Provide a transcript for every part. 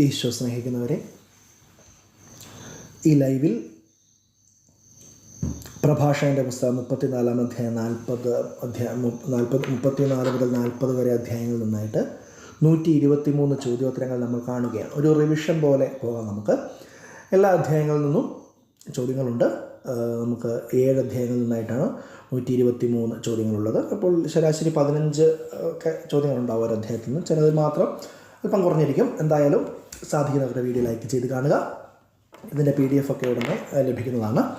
ഈശോ സ്നേഹിക്കുന്നവരെ ഈ ലൈവിൽ പ്രഭാഷകന്റെ പുസ്തകം മുപ്പത്തിനാലാം അധ്യായം നാൽപ്പത് അധ്യായം നാൽപ്പത് മുപ്പത്തിനാല് മുതൽ നാൽപ്പത് വരെ അധ്യായങ്ങളിൽ നിന്നായിട്ട് നൂറ്റി ഇരുപത്തി മൂന്ന് ചോദ്യോത്തരങ്ങൾ നമ്മൾ കാണുകയാണ്. ഒരു റിവിഷൻ പോലെ പോകാം നമുക്ക്. എല്ലാ അധ്യായങ്ങളിൽ നിന്നും ചോദ്യങ്ങളുണ്ട്. നമുക്ക് ഏഴ് അധ്യായങ്ങളിൽ നിന്നായിട്ടാണ് നൂറ്റി ഇരുപത്തി മൂന്ന് ചോദ്യങ്ങളുള്ളത്. അപ്പോൾ ശരാശരി പതിനഞ്ച് ഒക്കെ ചോദ്യങ്ങളുണ്ടാവും ഒരു അധ്യായത്തിൽ നിന്ന്. ചിലത് മാത്രം അല്പം കുറഞ്ഞിരിക്കും. എന്തായാലും സാധിക്കുന്നവരുടെ വീഡിയോ ലൈക്ക് ചെയ്ത് കാണുക. ഇതിന്റെ പി ഡി എഫ് ഒക്കെ ഉടനെ ലഭിക്കുന്നതാണ്.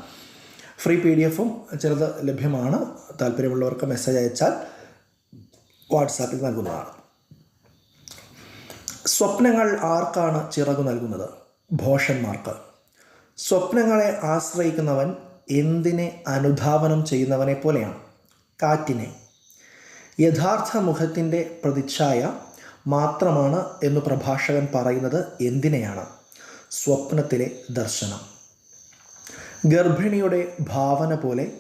ഫ്രീ പി ഡി എഫും ചിലത് ലഭ്യമാണ്. താല്പര്യമുള്ളവർക്ക് മെസ്സേജ് അയച്ചാൽ വാട്സാപ്പിൽ നൽകുന്നതാണ്. സ്വപ്നങ്ങൾ ആർക്കാണ് ചിറക് നൽകുന്നത്? ഭോഷന്മാർക്ക്. സ്വപ്നങ്ങളെ ആശ്രയിക്കുന്നവൻ എന്തിനെ അനുധാവനം ചെയ്യുന്നവനെ പോലെയാണ്? കാറ്റിനെ. യഥാർത്ഥ മുഖത്തിന്റെ പ്രതിച്ഛായ മാത്രമാണ് എന്ന് പ്രഭാഷകൻ പറയുന്നത് എന്തിനെയാണ്? സ്വപ്നത്തിലെ ദർശനം. ഗർഭിണിയുടെ ഭാവന പോലെ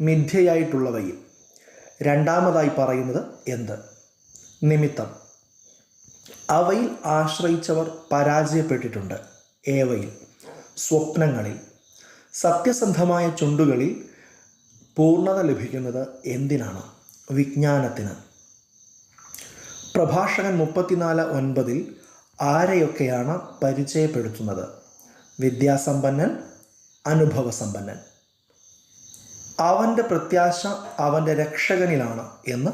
മിഥ്യയായിട്ടുള്ളവയിൽ രണ്ടാമതായി പറയുന്നത് എന്ത്? നിമിത്തം. അവയിൽ ആശ്രയിച്ചവർ പരാജയപ്പെട്ടിട്ടുണ്ട്. ഏവയിൽ? സ്വപ്നങ്ങളിൽ. സത്യസന്ധമായ ചുണ്ടുകളിൽ പൂർണത ലഭിക്കുന്നത് എന്തിനാണ്? വിജ്ഞാനത്തിന്. പ്രഭാഷകൻ മുപ്പത്തിനാല് ഒൻപതിൽ ആരെയൊക്കെയാണ് പരിചയപ്പെടുത്തുന്നത്? വിദ്യാസമ്പന്നൻ അനുഭവസമ്പന്നൻ. അവന്റെ പ്രത്യാശ അവന്റെ രക്ഷകനിലാണ് എന്ന്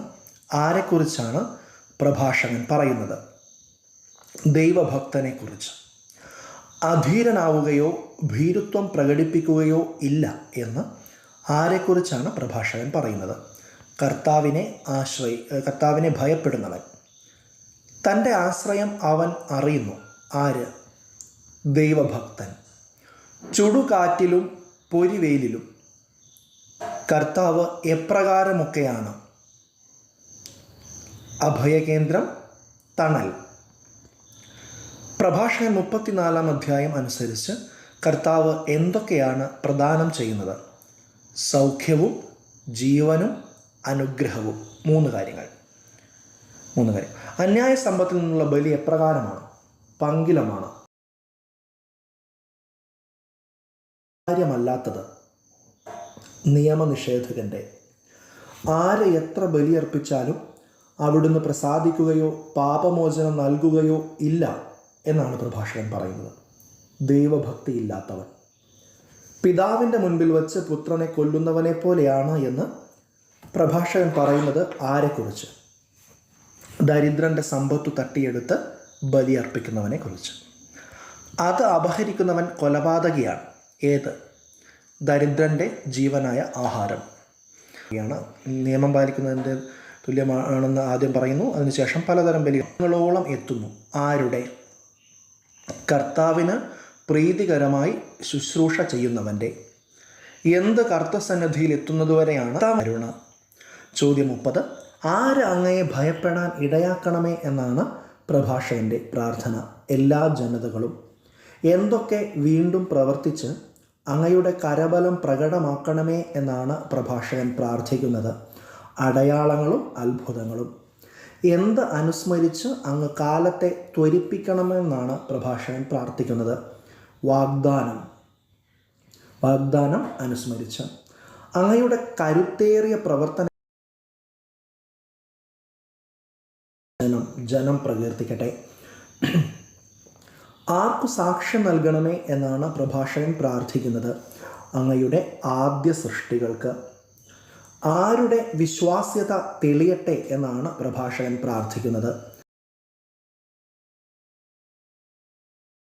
ആരെക്കുറിച്ചാണ് പ്രഭാഷകൻ പറയുന്നത്? ദൈവഭക്തനെക്കുറിച്ച്. അധീരനാവുകയോ ഭീരുത്വം പ്രകടിപ്പിക്കുകയോ ഇല്ല എന്ന് ആരെക്കുറിച്ചാണ് പ്രഭാഷകൻ പറയുന്നത്? കർത്താവിനെ ആശ്രയി കർത്താവിനെ ഭയപ്പെടുന്നവൻ. തന്റെ ആശ്രയം അവൻ അറിയുന്നു. ആര്? ദൈവഭക്തൻ. ചുടുകാറ്റിലും പൊരിവെയിലും കർത്താവ് എപ്രകാരമൊക്കെയാണ്? അഭയകേന്ദ്രം തണൽ. പ്രഭാഷകൻ മുപ്പത്തിനാലാം അധ്യായം അനുസരിച്ച് കർത്താവ് എന്തൊക്കെയാണ് പ്രദാനം ചെയ്യുന്നത്? സൗഖ്യവും ജീവനും അനുഗ്രഹവും. മൂന്ന് കാര്യങ്ങൾ. മൂന്ന് കാര്യം. അന്യായ സമ്പത്തിൽ നിന്നുള്ള ബലി എപ്രകാരമാണ്? പങ്കിലമാണ്. കാര്യമല്ലാത്തത് നിയമനിഷേധകന്റെ ആരെ എത്ര ബലിയർപ്പിച്ചാലും അവിടുന്ന് പ്രസാദിക്കുകയോ പാപമോചനം നൽകുകയോ ഇല്ല എന്നാണ് പ്രഭാഷകൻ പറയുന്നത്. ദൈവഭക്തി ഇല്ലാത്തവൻ. പിതാവിന്റെ മുൻപിൽ വച്ച് പുത്രനെ കൊല്ലുന്നവനെ പോലെയാണ് എന്ന് പ്രഭാഷകൻ പറയുന്നത് ആരെക്കുറിച്ച്? ദരിദ്രന്റെ സമ്പത്തു തട്ടിയെടുത്ത് ബലിയർപ്പിക്കുന്നവനെ കുറിച്ച്. അത് അപഹരിക്കുന്നവൻ കൊലപാതകിയാണ്. ഏത്? ദരിദ്രന്റെ ജീവനായ ആഹാരം. ാണ് നിയമം പാലിക്കുന്നതിന്റെ തുല്യമാണെന്ന് ആദ്യം പറയുന്നു. അതിനുശേഷം പലതരം ബലികളോളം എത്തുന്നു. ആരുടെ? കർത്താവിന് പ്രീതികരമായി ശുശ്രൂഷ ചെയ്യുന്നവന്റെ എന്ത് കർത്തസന്നിധിയിൽ എത്തുന്നതുവരെയാണ് അരുണ ചോദ്യം മുപ്പത്. ആര് അങ്ങയെ ഭയപ്പെടാൻ ഇടയാക്കണമേ എന്നാണ് പ്രഭാഷകന്റെ പ്രാർത്ഥന എല്ലാ ജനതകളും. എന്തൊക്കെ വീണ്ടും പ്രവർത്തിച്ച് അങ്ങയുടെ കരബലം പ്രകടമാക്കണമേ എന്നാണ് പ്രഭാഷകൻ പ്രാർത്ഥിക്കുന്നത്. അടയാളങ്ങളും അത്ഭുതങ്ങളും. എന്ത് അനുസ്മരിച്ച് അങ്ങ് കാലത്തെ ത്വരിപ്പിക്കണമെന്നാണ് പ്രഭാഷകൻ പ്രാർത്ഥിക്കുന്നത്. വാഗ്ദാനം. വാഗ്ദാനം അനുസ്മരിച്ച്. അങ്ങയുടെ കരുത്തേറിയ പ്രവർത്തന ജനം ജനം പ്രകീർത്തിക്കട്ടെ. ആർക്കു സാക്ഷ്യം നൽകണമേ എന്നാണ് പ്രഭാഷകൻ പ്രാർത്ഥിക്കുന്നത്. അങ്ങയുടെ ആദ്യ സൃഷ്ടികൾക്ക് ആരുടെ വിശ്വാസ്യത തെളിയട്ടെ എന്നാണ് പ്രഭാഷകൻ പ്രാർത്ഥിക്കുന്നത്.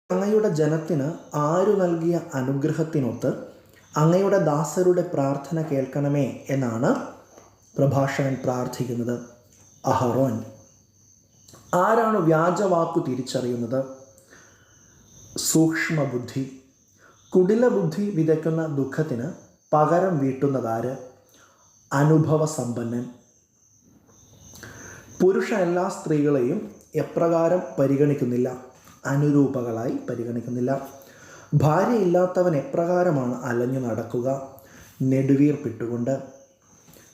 അങ്ങയുടെ ജനത്തിന് ആരു നൽകിയ അനുഗ്രഹത്തിനൊത്ത് അങ്ങയുടെ ദാസരുടെ പ്രാർത്ഥന കേൾക്കണമേ എന്നാണ് പ്രഭാഷകൻ പ്രാർത്ഥിക്കുന്നത്. അഹറോൻ ആരാണ് വ്യാജവാക്കു തിരിച്ചറിയുന്നത്? സൂക്ഷ്മബുദ്ധി. കുടില ബുദ്ധി വിതയ്ക്കുന്ന ദുഃഖത്തിന് പകരം വീട്ടുന്നതാര്? അനുഭവസമ്പന്നൻ. പുരുഷ എല്ലാ സ്ത്രീകളെയും എപ്രകാരം പരിഗണിക്കുന്നില്ല? അനുരൂപകളായി പരിഗണിക്കുന്നില്ല. ഭാര്യയില്ലാത്തവൻ എപ്രകാരമാണ് അലഞ്ഞു നടക്കുക? നെടുവീർപ്പിട്ടുകൊണ്ട്.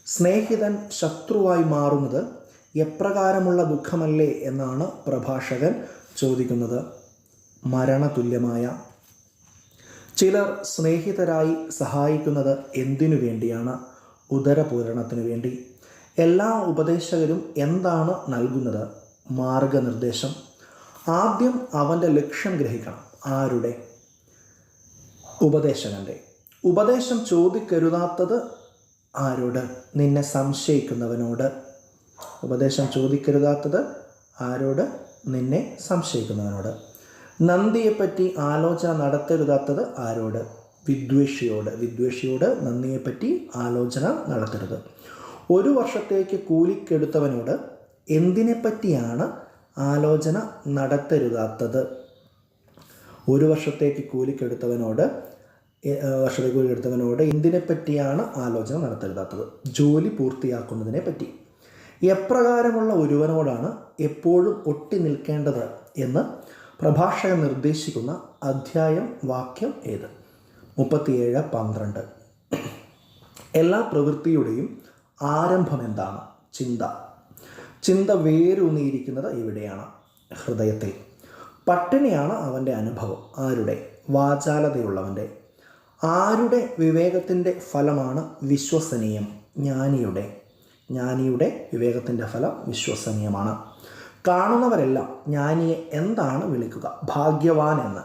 സ്നേഹിതൻ ശത്രുവായി മാറുന്നത് എപ്രകാരമുള്ള ദുഃഖമല്ലേ എന്നാണ് പ്രഭാഷകൻ ചോദിക്കുന്നത്. മരണതുല്യമായ. ചിലർ സ്നേഹിതരായി സഹായിക്കുന്നത് എന്തിനു വേണ്ടിയാണ്? ഉദരപൂരണത്തിനു വേണ്ടി. എല്ലാ ഉപദേശകരും എന്താണ് നൽകുന്നത്? മാർഗനിർദ്ദേശം. ആദ്യം അവന്റെ ലക്ഷ്യം ഗ്രഹിക്കണം. ആരുടെ? ഉപദേശകന്റെ ഉപദേശം ചോദിക്കരുതാത്തത് ആരോട്? നിന്നെ സംശയിക്കുന്നവനോട്. ഉപദേശം ചോദിക്കരുതാത്തത് ആരോട്? നിന്നെ സംശയിക്കുന്നവനോട്. നന്ദിയെപ്പറ്റി ആലോചന നടത്തരുതാത്തത് ആരോട്? വിദ്വേഷിയോട്. വിദ്വേഷിയോട് നന്ദിയെപ്പറ്റി ആലോചന നടത്തരുത്. ഒരു വർഷത്തേക്ക് കൂലിക്കെടുത്തവനോട് എന്തിനെപ്പറ്റിയാണ് ആലോചന നടത്തരുതാത്തത്? ഒരു വർഷത്തേക്ക് കൂലിക്കെടുത്തവനോട് വർഷത്തേക്ക് കൂലിക്കെടുത്തവനോട് എന്തിനെപ്പറ്റിയാണ് ആലോചന നടത്തരുതാത്തത്? ജോലി പൂർത്തിയാക്കുന്നതിനെ പറ്റി എപ്രകാരമുള്ള ഒരുവനോടാണ് എപ്പോഴും ഒട്ടി നിൽക്കേണ്ടത് എന്ന് പ്രഭാഷകൻ നിർദ്ദേശിക്കുന്ന അധ്യായം വാക്യം ഏത്? മുപ്പത്തിയേഴ് പന്ത്രണ്ട്. എല്ലാ പ്രവൃത്തിയുടെയും ആരംഭം എന്താണ് ചിന്ത. ചിന്ത വേരൂന്നിയിരിക്കുന്നത് ഇവിടെയാണ് ഹൃദയത്തിൽ. പട്ടിണിയാണ് അവന്റെ അനുഭവം. ആരുടെ? വാചാലതയുള്ളവന്റെ. ആരുടെ വിവേകത്തിന്റെ ഫലമാണ് വിശ്വസനീയം? ജ്ഞാനിയുടെ. ജ്ഞാനിയുടെ വിവേകത്തിന്റെ ഫലം വിശ്വസനീയമാണ്. കാണുന്നവരെല്ലാം ജ്ഞാനിയെ എന്താണ് വിളിക്കുക? ഭാഗ്യവാൻ എന്ന്.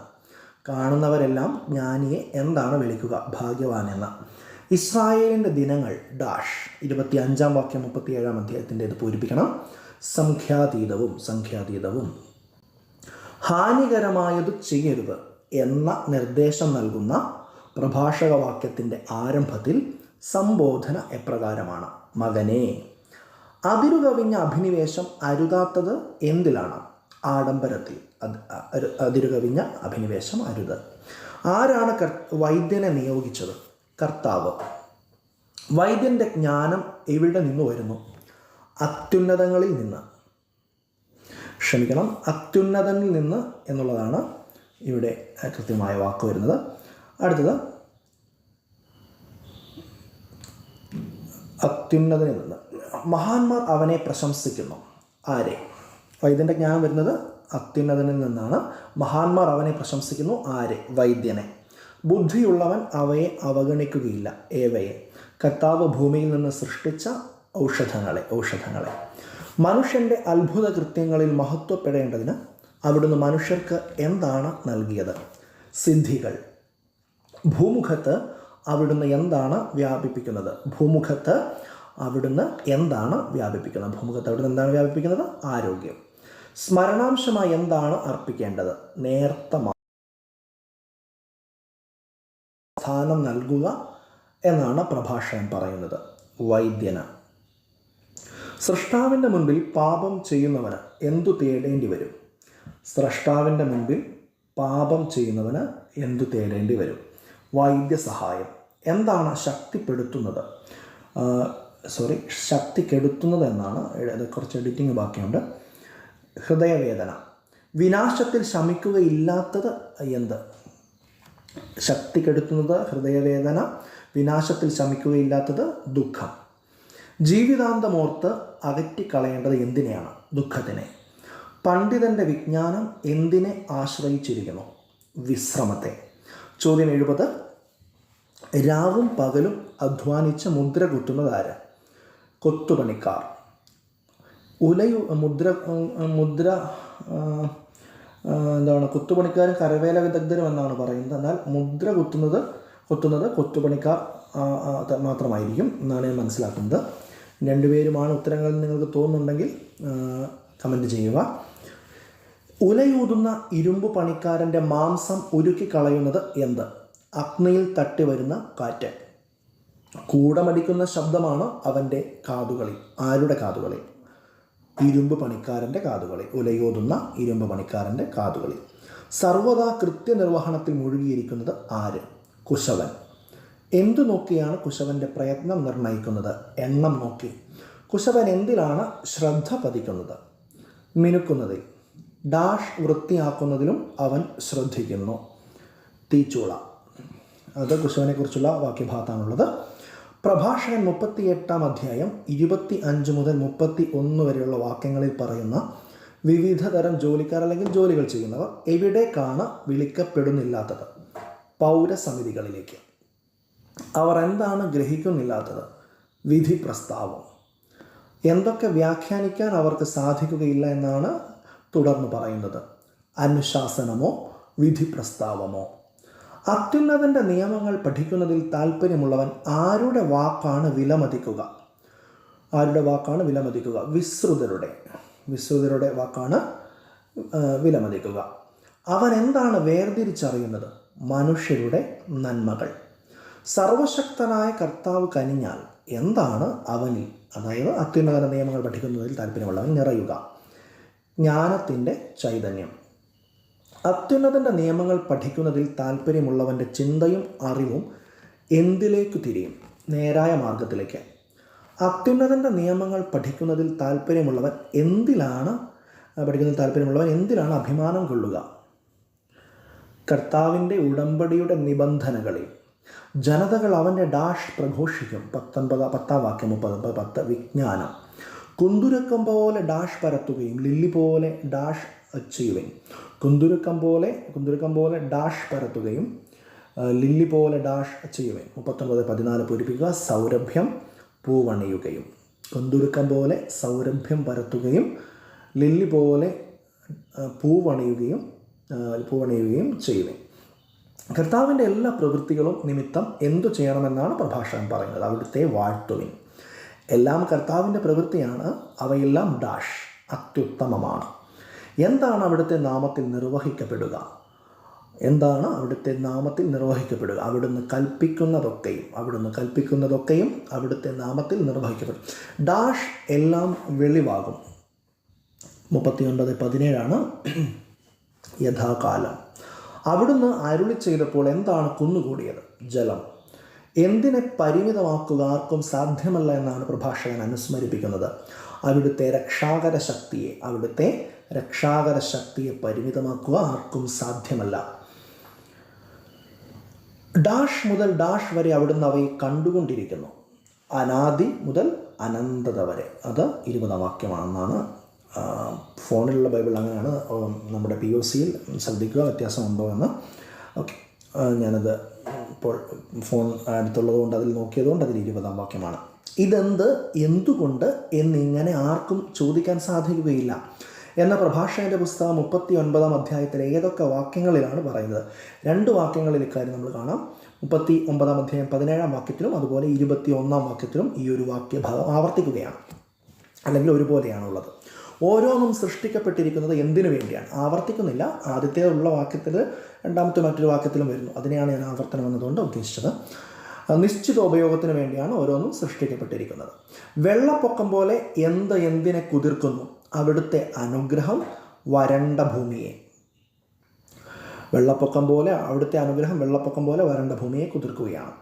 കാണുന്നവരെല്ലാം ജ്ഞാനിയെ എന്താണ് വിളിക്കുക? ഭാഗ്യവാൻ എന്ന്. ഇസ്രായേലിന്റെ ദിനങ്ങൾ ഡാഷ് ഇരുപത്തി അഞ്ചാം വാക്യം മുപ്പത്തി ഏഴാം അധ്യായത്തിന്റെ ഇത് പൂരിപ്പിക്കണം. സംഖ്യാതീതവും സംഖ്യാതീതവും. ഹാനികരമായത് ചെയ്യരുത് എന്ന നിർദ്ദേശം നൽകുന്ന പ്രഭാഷക വാക്യത്തിന്റെ ആരംഭത്തിൽ സംബോധന എപ്രകാരമാണ്? മകനെ അതിരുകവിഞ്ഞ അഭിനിവേശം അരുതാത്തത് എന്തിലാണ്? ആഡംബരത്തിൽ. അതിരുകവിഞ്ഞ അഭിനിവേശം അരുത്. ആരാണ് കർ വൈദ്യനെ നിയോഗിച്ചത്? കർത്താവ്. വൈദ്യന്റെ ജ്ഞാനം എവിടെ നിന്ന് വരുന്നു? അത്യുന്നതങ്ങളിൽ നിന്ന്. ക്ഷമിക്കണം അത്യുന്നതനിൽ നിന്ന് എന്നുള്ളതാണ് ഇവിടെ കൃത്യമായ വാക്ക് വരുന്നത്. അടുത്തത് അത്യുന്നതനിൽ നിന്ന് മഹാന്മാർ അവനെ പ്രശംസിക്കുന്നു. ആരെ? വൈദ്യന്റെ ജ്ഞാനം വരുന്നത് അത്യുന്നതനിൽ നിന്നാണ്. മഹാന്മാർ അവനെ പ്രശംസിക്കുന്നു. ആരെ? വൈദ്യനെ. ബുദ്ധിയുള്ളവൻ അവയെ അവഗണിക്കുകയില്ല. ഏവയെ? കർത്താവ് ഭൂമിയിൽ നിന്ന് സൃഷ്ടിച്ച ഔഷധങ്ങളെ ഔഷധങ്ങളെ. മനുഷ്യന്റെ അത്ഭുത കൃത്യങ്ങളിൽ മഹത്വപ്പെടേണ്ടതിന് അവിടുന്ന് മനുഷ്യർക്ക് എന്താണ് നൽകിയത്? സിദ്ധികൾ. ഭൂമുഖത്ത് അവിടുന്ന് എന്താണ് വ്യാപിപ്പിക്കുന്നത്? ഭൂമുഖത്ത് അവിടുന്ന് എന്താണ് വ്യാപിപ്പിക്കുന്നത്? ഭൂമുഖത്ത് അവിടുന്ന് എന്താണ് വ്യാപിപ്പിക്കുന്നത്? ആരോഗ്യം. സ്മരണാംശമായി എന്താണ് അർപ്പിക്കേണ്ടത്? നേർത്ത സ്ഥാനം നൽകുക എന്നാണ് പ്രഭാഷകൻ പറയുന്നത്. വൈദ്യന. സൃഷ്ടാവിന്റെ മുൻപിൽ പാപം ചെയ്യുന്നവന് എന്തു തേടേണ്ടി വരും? സൃഷ്ടാവിന്റെ മുൻപിൽ പാപം ചെയ്യുന്നവന് എന്തു തേടേണ്ടി വരും? വൈദ്യസഹായം. എന്താണ് ശക്തിപ്പെടുത്തുന്നത്? സോറി ശക്തി കെടുത്തുന്നത് എന്നാണ് അത് കുറച്ച് എഡിറ്റിംഗ് ബാക്കിയുണ്ട്. ഹൃദയവേദന. വിനാശത്തിൽ ശമിക്കുകയില്ലാത്തത് എന്ത്? ശക്തി കെടുത്തുന്നത് ഹൃദയവേദന വിനാശത്തിൽ ശമിക്കുകയില്ലാത്തത് ദുഃഖം. ജീവിതാന്തമോർത്ത് അകറ്റിക്കളയേണ്ടത് എന്തിനെയാണ്? ദുഃഖത്തിനെ. പണ്ഡിതന്റെ വിജ്ഞാനം എന്തിനെ ആശ്രയിച്ചിരിക്കുന്നു? വിശ്രമത്തെ. ചോദ്യം എഴുപത്. രാവും പകലും അധ്വാനിച്ച് മുദ്ര കുത്തുന്നത് ആര്? കൊത്തുപണിക്കാർ. ഉലയു മുദ്ര മുദ്ര എന്താണ് കൊത്തുപണിക്കാരും കരവേല വിദഗ്ധരും എന്നാണ് പറയുന്നത്. എന്നാൽ മുദ്ര കുത്തുന്നത് കൊത്തുന്നത് കൊത്തുപണിക്കാർ മാത്രമായിരിക്കും എന്നാണ് ഞാൻ മനസ്സിലാക്കുന്നത്. രണ്ടുപേരുമാണ് ഉത്തരങ്ങൾ നിങ്ങൾക്ക് തോന്നുന്നുണ്ടെങ്കിൽ കമന്റ് ചെയ്യുക. ഉലയൂതുന്ന ഇരുമ്പ് പണിക്കാരന്റെ മാംസം ഉരുക്കി കളയുന്നത് എന്ത്? അഗ്നിയിൽ തട്ടി വരുന്ന കാറ്റ്. കൂടമടിക്കുന്ന ശബ്ദമാണ് അവന്റെ കാതുകളി. ആരുടെ കാതുകളി? ഇരുമ്പ് പണിക്കാരന്റെ കാതുകളി. ഉലയോതുന്ന ഇരുമ്പ് പണിക്കാരന്റെ കാതുകളി. സർവതാ കൃത്യനിർവഹണത്തിൽ മുഴുകിയിരിക്കുന്നത് ആര്? കുശവൻ. എന്തു നോക്കിയാണ് കുശവന്റെ പ്രയത്നം നിർണയിക്കുന്നത് എണ്ണം നോക്കി. കുശവൻ എന്തിലാണ് ശ്രദ്ധ പതിക്കുന്നത്? മിനുക്കുന്നതിൽ. ഡാഷ് വൃത്തിയാക്കുന്നതിലും അവൻ ശ്രദ്ധിക്കുന്നു. തീച്ചൂള. അത് കുശവനെക്കുറിച്ചുള്ള വാക്യഭാഗത്താണുള്ളത്. പ്രഭാഷകൻ മുപ്പത്തിയെട്ടാം അധ്യായം ഇരുപത്തി അഞ്ച് മുതൽ മുപ്പത്തി ഒന്ന് വരെയുള്ള വാക്യങ്ങളിൽ പറയുന്ന വിവിധ തരം ജോലിക്കാർ അല്ലെങ്കിൽ ജോലികൾ ചെയ്യുന്നവർ എവിടേക്കാണ് വിളിക്കപ്പെടുന്നില്ലാത്തത്? പൗരസമിതികളിലേക്ക്. അവർ എന്താണ് ഗ്രഹിക്കുന്നില്ലാത്തത്? വിധി പ്രസ്താവം എന്തൊക്കെ വ്യാഖ്യാനിക്കാൻ അവർക്ക് സാധിക്കുകയില്ല എന്നാണ് തുടർന്ന് പറയുന്നത്. അനുശാസനമോ വിധി പ്രസ്താവമോ അത്യുന്നതന്റെ നിയമങ്ങൾ പഠിക്കുന്നതിൽ താല്പര്യമുള്ളവൻ ആരുടെ വാക്കാണ് വിലമതിക്കുക? ആരുടെ വാക്കാണ് വിലമതിക്കുക? വിശ്രുതരുടെ. വിശ്രുതരുടെ വാക്കാണ് വിലമതിക്കുക. അവൻ എന്താണ് വേർതിരിച്ചറിയുന്നത്? മനുഷ്യരുടെ നന്മകൾ. സർവശക്തനായ കർത്താവ് കനിഞ്ഞാൽ എന്താണ് അവനിൽ അതായത് അത്യുന്നത നിയമങ്ങൾ പഠിക്കുന്നതിൽ താല്പര്യമുള്ളവൻ നിറയുക. ജ്ഞാനത്തിന്റെ ചൈതന്യം. അത്യുന്നതന്റെ നിയമങ്ങൾ പഠിക്കുന്നതിൽ താല്പര്യമുള്ളവന്റെ ചിന്തയും അറിവും എന്തിലേക്ക് തിരിയും? നേരായ മാർഗത്തിലേക്ക് അത്യുന്നതന്റെ നിയമങ്ങൾ പഠിക്കുന്നതിൽ താല്പര്യമുള്ളവൻ എന്തിലാണ് പഠിക്കുന്നതിൽ താല്പര്യമുള്ളവൻ എന്തിലാണ് അഭിമാനം കൊള്ളുക? കർത്താവിന്റെ ഉടമ്പടിയുടെ നിബന്ധനകളിൽ ജനതകൾ അവന്റെ ഡാഷ് പ്രഘോഷിക്കും. പത്തൊൻപത് പത്താം വാക്യം മുപ്പത് പത്ത് വിജ്ഞാനം. കുന്തുരക്കം പോലെ ഡാഷ് പരത്തുകയും ലില്ലി പോലെ ഡാഷ് ചെയ്യുകയും. കുന്തുരുക്കം പോലെ കുന്തുരുക്കം പോലെ ഡാഷ് പരത്തുകയും ലില്ലി പോലെ ഡാഷ് ചെയ്യുകയും. മുപ്പത്തൊൻപത് പതിനാല് പൂരിപ്പിക്കുക സൗരഭ്യം പൂവണിയുകയും. കുന്തുരുക്കം പോലെ സൗരഭ്യം പരത്തുകയും ലില്ലി പോലെ പൂവണിയുകയും പൂവണിയുകയും ചെയ്യുകയും. കർത്താവിന്റെ എല്ലാ പ്രവൃത്തികളും നിമിത്തം എന്തു ചെയ്യണമെന്നാണ് പ്രഭാഷകൻ പറയുന്നത്. അവിടുത്തെ വാഴ്ത്തുവിൻ. എല്ലാം കർത്താവിന്റെ പ്രവൃത്തിയാണ് അവയെല്ലാം ഡാഷ് അത്യുത്തമമാണ്. എന്താണ് അവിടുത്തെ നാമത്തിൽ നിർവഹിക്കപ്പെടുക? എന്താണ് അവിടുത്തെ നാമത്തിൽ നിർവഹിക്കപ്പെടുക? അവിടുന്ന് കൽപ്പിക്കുന്നതൊക്കെയും അവിടുന്ന് കൽപ്പിക്കുന്നതൊക്കെയും അവിടുത്തെ നാമത്തിൽ നിർവഹിക്കപ്പെടും. ഡാഷ് എല്ലാം വെളിവാകും. മുപ്പത്തിയൊൻപത് പതിനേഴാണ് യഥാകാലം. അവിടുന്ന് അരുളി ചെയ്തപ്പോൾ എന്താണ് കുന്നുകൂടിയത്? ജലം. എന്തിനെ പരിമിതമാക്കുക ആർക്കും സാധ്യമല്ല എന്നാണ് പ്രഭാഷകൻ അനുസ്മരിപ്പിക്കുന്നത്. അവിടുത്തെ രക്ഷാകര ശക്തിയെ അവിടുത്തെ രക്ഷാകര ശക്തിയെ പരിമിതമാക്കുക ആർക്കും സാധ്യമല്ല. ഡാഷ് മുതൽ ഡാഷ് വരെ അവിടുന്ന് അവയെ കണ്ടുകൊണ്ടിരിക്കുന്നു. അനാദി മുതൽ അനന്തത വരെ. അത് ഇരുപതാം വാക്യമാണെന്നാണ് ഫോണിലുള്ള ബൈബിൾ അങ്ങനെയാണ് നമ്മുടെ പി ഒ സിയിൽ ശ്രദ്ധിക്കുക വ്യത്യാസമുണ്ടോ എന്ന്. ഓക്കെ ഞാനത് ഇപ്പോൾ ഫോൺ അടുത്തുള്ളത് കൊണ്ട് അതിൽ നോക്കിയതുകൊണ്ട് അതിൽ ഇരുപതാം വാക്യമാണ്. ഇതെന്ത് എന്തുകൊണ്ട് എന്നിങ്ങനെ ആർക്കും ചോദിക്കാൻ സാധിക്കുകയില്ല. എന്ന പ്രഭാഷകന്റെ പുസ്തകം മുപ്പത്തി ഒൻപതാം അധ്യായത്തിലെ ഏതൊക്കെ വാക്യങ്ങളിലാണ് പറയുന്നത്? രണ്ട് വാക്യങ്ങളിൽ ഇക്കാര്യം നമ്മൾ കാണാം. മുപ്പത്തി ഒമ്പതാം അധ്യായം പതിനേഴാം വാക്യത്തിലും അതുപോലെ ഇരുപത്തി ഒന്നാം വാക്യത്തിലും ഈ ഒരു വാക്യഭാഗം ആവർത്തിക്കുകയാണ്. അല്ലെങ്കിൽ ഒരുപോലെയാണുള്ളത്. ഓരോന്നും സൃഷ്ടിക്കപ്പെട്ടിരിക്കുന്നത് എന്തിനു വേണ്ടിയാണ്? ആവർത്തിക്കുന്നില്ല. ആദ്യത്തെ ഉള്ള വാക്യത്തിൽ രണ്ടാമത്തെ മറ്റൊരു വാക്യത്തിലും വരുന്നു. അതിനെയാണ് ഞാൻ ആവർത്തനം എന്നതുകൊണ്ട് ഉദ്ദേശിച്ചത്. നിശ്ചിത ഉപയോഗത്തിന് വേണ്ടിയാണ് ഓരോന്നും സൃഷ്ടിക്കപ്പെട്ടിരിക്കുന്നത്. വെള്ളപ്പൊക്കം പോലെ എന്ത് എന്തിനെ കുതിർക്കുന്നു? അവിടുത്തെ അനുഗ്രഹം വരണ്ട ഭൂമിയെ. വെള്ളപ്പൊക്കം പോലെ അവിടുത്തെ അനുഗ്രഹം വെള്ളപ്പൊക്കം പോലെ വരണ്ട ഭൂമിയെ കുതിർക്കുകയാണ്.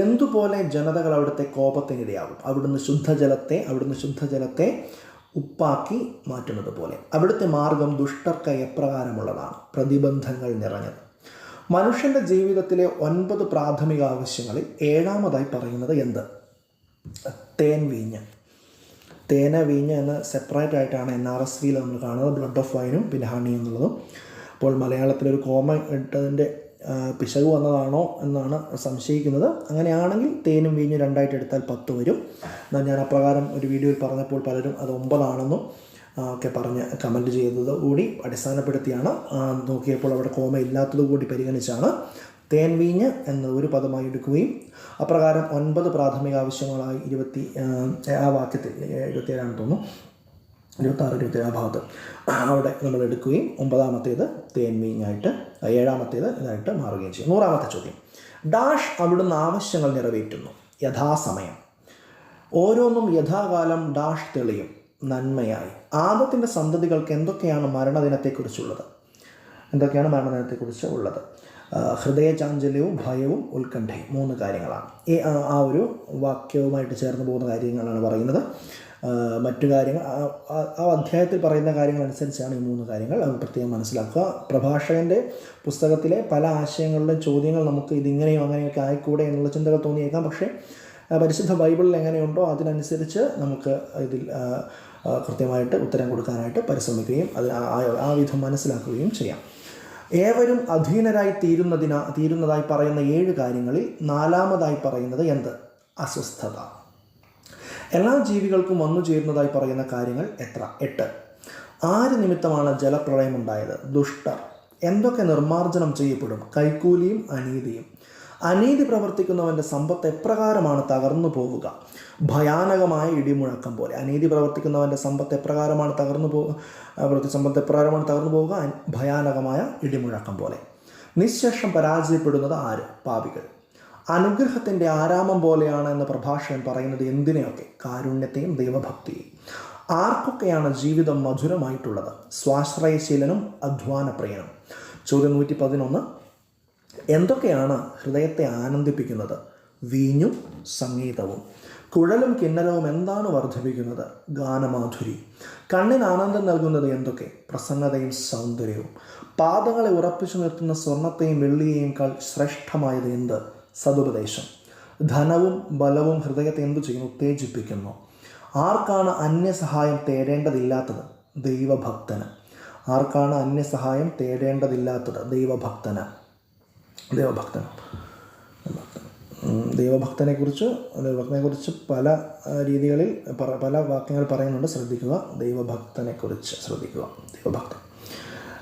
എന്തുപോലെ ജനതകൾ അവിടുത്തെ കോപത്തിനിടയാകും അവിടുന്ന് ശുദ്ധജലത്തെ അവിടുന്ന് ശുദ്ധജലത്തെ ഉപ്പാക്കി മാറ്റുന്നത് പോലെ. അവിടുത്തെ മാർഗം ദുഷ്ടർക്ക് എപ്രകാരമുള്ളതാണ്. പ്രതിബന്ധങ്ങൾ നിറഞ്ഞത്. മനുഷ്യന്റെ ജീവിതത്തിലെ ഒൻപത് പ്രാഥമിക ആവശ്യങ്ങളിൽ ഏഴാമതായി പറയുന്നത് എന്ത്? തേൻ വീഞ്ഞ്. തേന വീഞ്ഞ് എന്ന് സെപ്പറേറ്റ് ആയിട്ടാണ് എൻ ആർ എസ് വിയിൽ നമ്മൾ കാണുന്നത്. ബ്ലഡ് ഓഫ് വൈനും പിന്നെ ഹണി എന്നുള്ളതും. അപ്പോൾ മലയാളത്തിലൊരു കോമ ഇട്ടതിന്റെ പിശക് വന്നതാണോ എന്നാണ് സംശയിക്കുന്നത്. അങ്ങനെയാണെങ്കിൽ തേനും വീഞ്ഞും രണ്ടായിട്ട് എടുത്താൽ പത്ത് വരും. എന്നാൽ ഞാൻ അപ്രകാരം ഒരു വീഡിയോയിൽ പറഞ്ഞപ്പോൾ പലരും അത് ഒമ്പതാണെന്നും ഒക്കെ പറഞ്ഞ് കമന്റ് ചെയ്തത് കൂടി അടിസ്ഥാനപ്പെടുത്തിയാണ്. നോക്കിയപ്പോൾ അവിടെ കോമ ഇല്ലാത്തത് കൂടി പരിഗണിച്ചാണ്. തേൻ വീഞ്ഞ് എന്ന ഒരു പദമായി എടുക്കുകയും അപ്രകാരം ഒൻപത് പ്രാഥമിക ആവശ്യങ്ങളായി ഇരുപത്തി ആ, വാക്യത്തിൽ എഴുപത്തിയേഴാണ് തോന്നുന്നു. ഇരുപത്താറ് ഇരുപത്തേഴ് ആ ഭാഗത്ത് അവിടെ നമ്മൾ എടുക്കുകയും ഒമ്പതാമത്തേത് തേൻമീഞ്ഞായിട്ട് ഏഴാമത്തേത് ഇതായിട്ട് മാറുകയും ചെയ്യും. നൂറാമത്തെ ചോദ്യം. ഡാഷ് അവിടുന്ന് ആവശ്യങ്ങൾ നിറവേറ്റുന്നു. യഥാസമയം. ഓരോന്നും യഥാകാലം ഡാഷ് തെളിയും. നന്മയായി. ആദത്തിന്റെ സന്തതികൾക്ക് എന്തൊക്കെയാണ് മരണദിനത്തെക്കുറിച്ചുള്ളത്? എന്തൊക്കെയാണ് മരണദിനത്തെക്കുറിച്ച് ഉള്ളത്? ഹൃദയചാഞ്ചല്യവും ഭയവും ഉത്കണ്ഠയും മൂന്ന് കാര്യങ്ങളാണ്. ഈ ആ ഒരു വാക്യവുമായിട്ട് ചേർന്ന് പോകുന്ന കാര്യങ്ങളാണ് പറയുന്നത്. മറ്റു കാര്യങ്ങൾ ആ- അധ്യായത്തിൽ പറയുന്ന കാര്യങ്ങൾ അനുസരിച്ചാണ് ഈ മൂന്ന് കാര്യങ്ങൾ. പ്രത്യേകം മനസ്സിലാക്കുക. പ്രഭാഷകന്റെ പുസ്തകത്തിലെ പല ആശയങ്ങളുടെയും ചോദ്യങ്ങൾ നമുക്ക് ഇതിങ്ങനെയോ അങ്ങനെയൊക്കെ ആയിക്കൂടെ എന്നുള്ള ചിന്തകൾ തോന്നിയേക്കാം. പക്ഷേ പരിശുദ്ധ ബൈബിളിൽ എങ്ങനെയുണ്ടോ അതിനനുസരിച്ച് നമുക്ക് ഇതിൽ കൃത്യമായിട്ട് ഉത്തരം കൊടുക്കാനായിട്ട് പരിശ്രമിക്കുകയും അത് ആ വിധം മനസ്സിലാക്കുകയും ചെയ്യാം. ഏവരും അധീനരായി തീരുന്നതിന തീരുന്നതായി പറയുന്ന ഏഴ് കാര്യങ്ങളിൽ നാലാമതായി പറയുന്നത് എന്ത്? അസ്വസ്ഥത. എല്ലാ ജീവികൾക്കും വന്നു ചേരുന്നതായി പറയുന്ന കാര്യങ്ങൾ എത്ര? എട്ട്. ആര് നിമിത്തമാണ് ജലപ്രളയം ഉണ്ടായത് ദുഷ്ടർ. എന്തൊക്കെ നിർമ്മാർജനം ചെയ്യപ്പെടും? കൈക്കൂലിയും അനീതിയും. അനീതി പ്രവർത്തിക്കുന്നവന്റെ സമ്പത്ത് എപ്രകാരമാണ് തകർന്നു പോവുക? ഭയാനകമായ ഇടിമുഴക്കം പോലെ. അനീതി പ്രവർത്തിക്കുന്നവന്റെ സമ്പത്ത് എപ്രകാരമാണ് തകർന്നു പോ ആ, പ്രവൃത്തി സമ്പത്ത് എപ്രകാരമാണ് തകർന്നു പോവുക? ഭയാനകമായ ഇടിമുഴക്കം പോലെ. നിശേഷം പരാജയപ്പെടുന്നത് ആര്? പാപികൾ. അനുഗ്രഹത്തിന്റെ ആരാമം പോലെയാണ് എന്ന പ്രഭാഷകൻ പറയുന്നത് എന്തിനെയൊക്കെ? കാരുണ്യത്തെയും ദൈവഭക്തിയെയും. ആർക്കൊക്കെയാണ് ജീവിതം മധുരമായിട്ടുള്ളത്? സ്വാശ്രയശീലനും അധ്വാനപ്രിയനും. ചോദ്യം നൂറ്റി പതിനൊന്ന് എന്തൊക്കെയാണ് ഹൃദയത്തെ ആനന്ദിപ്പിക്കുന്നത്? വീഞ്ഞും സംഗീതവും. കുഴലും കിന്നരവും എന്താണ് വർദ്ധിപ്പിക്കുന്നത്? ഗാനമാധുരി. കണ്ണിന് ആനന്ദം നൽകുന്നത് എന്തൊക്കെ? പ്രസന്നതയും സൗന്ദര്യവും. പാദങ്ങളെ ഉറപ്പിച്ചു നിർത്തുന്ന സ്വർണത്തെയും വെള്ളിയേയും കാൾ ശ്രേഷ്ഠമായത് എന്ത്? സതുപദേശം. ധനവും ബലവും ഹൃദയത്തെ എന്തു ചെയ്യുന്നു? ഉത്തേജിപ്പിക്കുന്നു. ആർക്കാണ് അന്യസഹായം തേടേണ്ടതില്ലാത്തത്? ദൈവഭക്തന്. ആർക്കാണ് അന്യസഹായം തേടേണ്ടതില്ലാത്തത്? ദൈവഭക്തന്. ദൈവഭക്തൻ കുറിച്ച് ദൈവഭക്തനെക്കുറിച്ച് ദൈവഭക്തനെക്കുറിച്ച് പല രീതികളിൽ പല വാക്യങ്ങൾ പറയുന്നുണ്ട്. ശ്രദ്ധിക്കുക. ദൈവഭക്തനെക്കുറിച്ച് ശ്രദ്ധിക്കുക. ദൈവഭക്തൻ.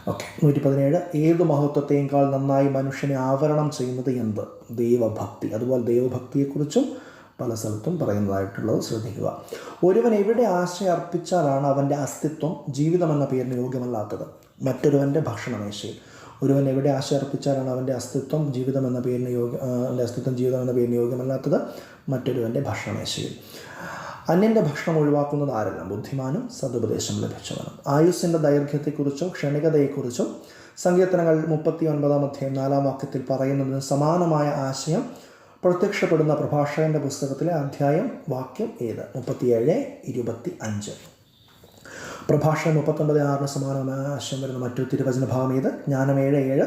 ഓക്കെ. നൂറ്റി പതിനേഴ് ഏത് മഹത്വത്തെക്കാൾ നന്നായി മനുഷ്യനെ ആവരണം ചെയ്യുന്നത് എന്ത്? ദൈവഭക്തി. അതുപോലെ ദൈവഭക്തിയെക്കുറിച്ചും പല സ്ഥലത്തും പറയുന്നതായിട്ടുള്ളത് ശ്രദ്ധിക്കുക. ഒരുവൻ എവിടെ ആശയം അർപ്പിച്ചാലാണ് അവന്റെ അസ്തിത്വം ജീവിതം എന്ന പേരിന് യോഗ്യമല്ലാത്തത്? മറ്റൊരുവന്റെ ഭക്ഷണമേശയിൽ. ഒരുവൻ എവിടെ ആശ അർപ്പിച്ചാലാണ് അവന്റെ അസ്തിത്വം ജീവിതം എന്ന പേരിന് യോഗ്യ അവന്റെ അസ്തിത്വം ജീവിതം എന്ന പേരിന് യോഗ്യമല്ലാത്തത്? മറ്റൊരുവന്റെ ഭക്ഷണമേശയിൽ. അന്യന്റെ ഭക്ഷണം ഒഴിവാക്കുന്നത് ആരെല്ലാം? ബുദ്ധിമാനും സതുപദേശം ലഭിച്ചവനും. ആയുസ്സിന്റെ ദൈർഘ്യത്തെക്കുറിച്ചോ ക്ഷണികതയെക്കുറിച്ചോ സങ്കീർത്തനങ്ങൾ മുപ്പത്തി ഒൻപതാം അധ്യായം നാലാം വാക്യത്തിൽ പറയുന്നതിന് സമാനമായ ആശയം പ്രത്യക്ഷപ്പെടുന്ന പ്രഭാഷകന്റെ പുസ്തകത്തിലെ അധ്യായം വാക്യം ഏത്? മുപ്പത്തിയേഴ് ഇരുപത്തി അഞ്ച് പ്രഭാഷണം മുപ്പത്തൊൻപത് ആറിന് സമാനമായ ആശയം വരുന്ന മറ്റൊരു തിരുവചന ഭാഗം ഏത്? ജ്ഞാനം ഏഴ് ഏഴ്.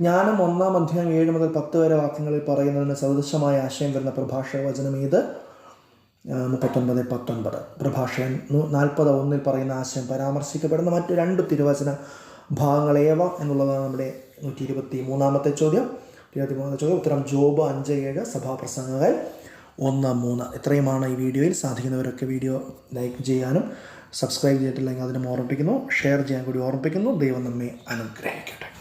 ജ്ഞാനം ഒന്നാം അധ്യായം ഏഴ് മുതൽ പത്ത് വരെ വാക്യങ്ങളിൽ പറയുന്നതിന് സദൃശമായ ആശയം വരുന്ന പ്രഭാഷക വചനം ഏത്? മുപ്പത്തൊൻപത് പത്തൊൻപത്. പ്രഭാഷകൻ നാൽപ്പത് ഒന്നിൽ പറയുന്ന ആശയം പരാമർശിക്കപ്പെടുന്ന മറ്റു രണ്ട് തിരുവചന ഭാഗങ്ങളേവ എന്നുള്ളതാണ് നമ്മുടെ നൂറ്റി ഇരുപത്തി മൂന്നാമത്തെ ചോദ്യം. ഇരുപത്തി മൂന്നാമത്തെ ചോദ്യം. ഉത്തരം ജോബ് അഞ്ച് ഏഴ്. സഭാപ്രസംഗങ്ങൾ ഒന്ന് മൂന്ന്. ഇത്രയുമാണ് ഈ വീഡിയോയിൽ. സാധിക്കുന്നവരൊക്കെ വീഡിയോ ലൈക്ക് ചെയ്യാനും സബ്സ്ക്രൈബ് ചെയ്തിട്ടില്ലെങ്കിൽ അതിനും ഓർമ്മിപ്പിക്കുന്നു ഷെയർ ചെയ്യാൻ കൂടി ഓർമ്മിപ്പിക്കുന്നു. ദൈവം നമ്മെ അനുഗ്രഹിക്കട്ടെ.